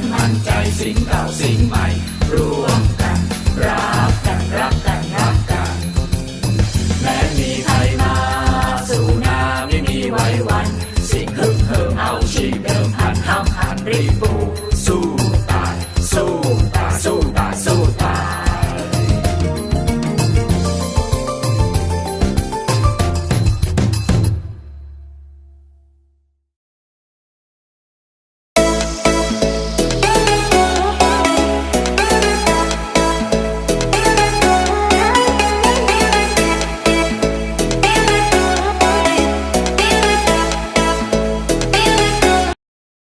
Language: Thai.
นมั่นใจสิ่งเก่าสิ่งใหม่ร่วมกันรักกันรักกันรักกัน แม้มีใครมาสู่นาไม่มีไว้วัน สิ่งหึงเหิมเอาชีพเดิมหันห้ามหันรีบปู